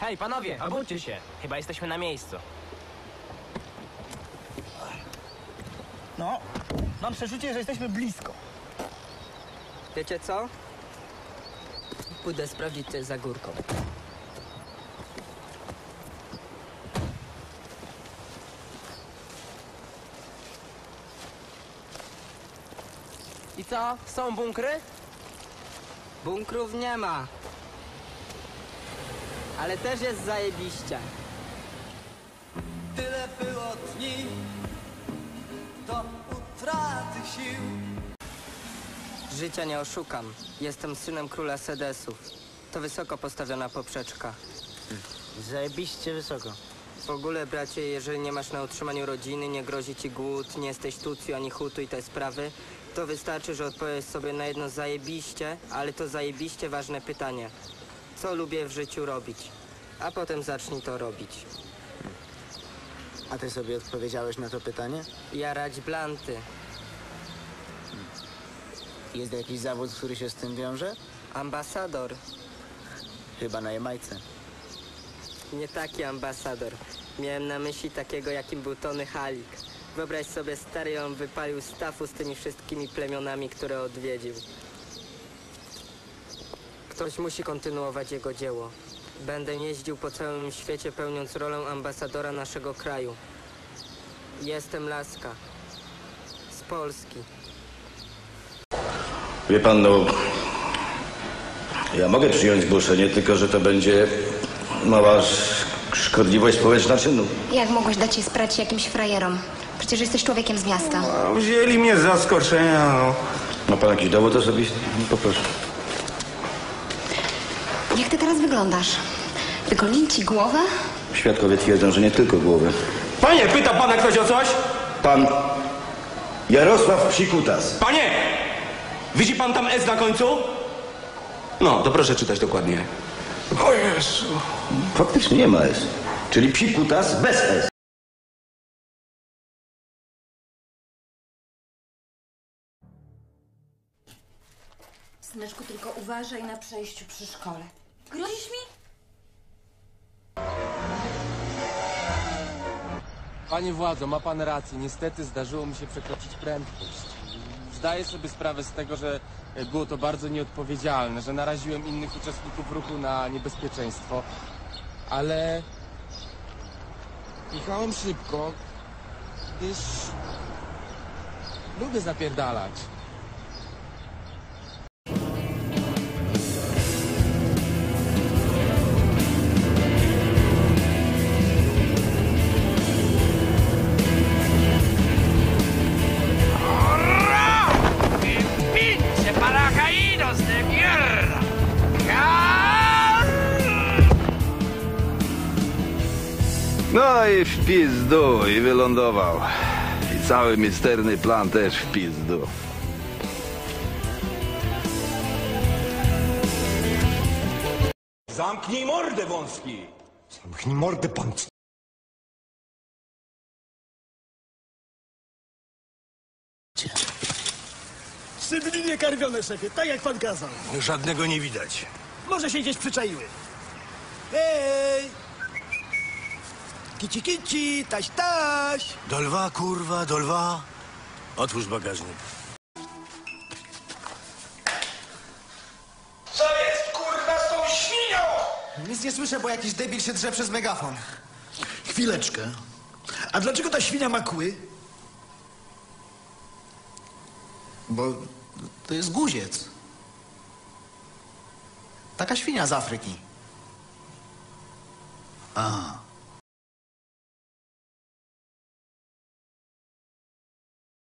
Hej, panowie, obudźcie się. Chyba jesteśmy na miejscu. No, mam przeczucie, że jesteśmy blisko. Wiecie co? Pójdę sprawdzić, co jest za górką. I co? Są bunkry? Bunkrów nie ma. Ale też jest zajebiście. Tyle było dni do utraty sił. Życia nie oszukam. Jestem synem króla Sedesów. To wysoko postawiona poprzeczka. Zajebiście wysoko. W ogóle, bracie, jeżeli nie masz na utrzymaniu rodziny, nie grozi ci głód, nie jesteś tucju ani hutu i te sprawy, to wystarczy, że odpowiesz sobie na jedno zajebiście, ale to zajebiście ważne pytanie. Co lubię w życiu robić? A potem zacznij to robić. A ty sobie odpowiedziałeś na to pytanie? Jarać blanty. Jest jakiś zawód, który się z tym wiąże? Ambasador. Chyba na Jamajce. Nie taki ambasador. Miałem na myśli takiego, jakim był Tony Halik. Wyobraź sobie, stary on wypalił stafu z tymi wszystkimi plemionami, które odwiedził. Ktoś musi kontynuować jego dzieło. Będę jeździł po całym świecie, pełniąc rolę ambasadora naszego kraju. Jestem Laska. Z Polski. Wie pan, no. Ja mogę przyjąć zgłoszenie, tylko że to będzie mała sz- szkodliwość społeczna czynu. Jak mogłeś dać je sprać jakimś frajerom? Przecież jesteś człowiekiem z miasta. No, wzięli mnie z zaskoczenia, no. Ma pan jakiś dowód osobisty? Poproszę. Jak ty teraz wyglądasz? Wygolili ci głowę? Świadkowie twierdzą, że nie tylko głowy. Panie, pyta pana ktoś o coś? Pan Jarosław Psikutas. Panie! Widzi pan tam S na końcu? No, to proszę czytać dokładnie. O Jezu. Faktycznie nie ma S. Czyli Psikutas bez S. Syneczku, tylko uważaj na przejściu przy szkole. Grozisz mi? Panie władzo, ma pan rację. Niestety zdarzyło mi się przekroczyć prędkość. Zdaję sobie sprawę z tego, że było to bardzo nieodpowiedzialne, że naraziłem innych uczestników ruchu na niebezpieczeństwo, ale jechałem szybko, gdyż lubię zapierdalać. No i w pizdu i wylądował. I cały misterny plan też w pizdu. Zamknij mordę, wąski! Zamknij mordę, pan. Szydlinie karwione, szefie, tak jak pan kazał. Żadnego nie widać. Może się gdzieś przyczaiły. Hej! Kici, kici, taś, taś! Do lwa, kurwa, do lwa. Otwórz bagażnik. Co jest kurwa z tą świnią? Nic nie słyszę, bo jakiś debil się drze przez megafon. Chwileczkę. A dlaczego ta świnia ma kły? Bo to jest guziec. Taka świnia z Afryki. A.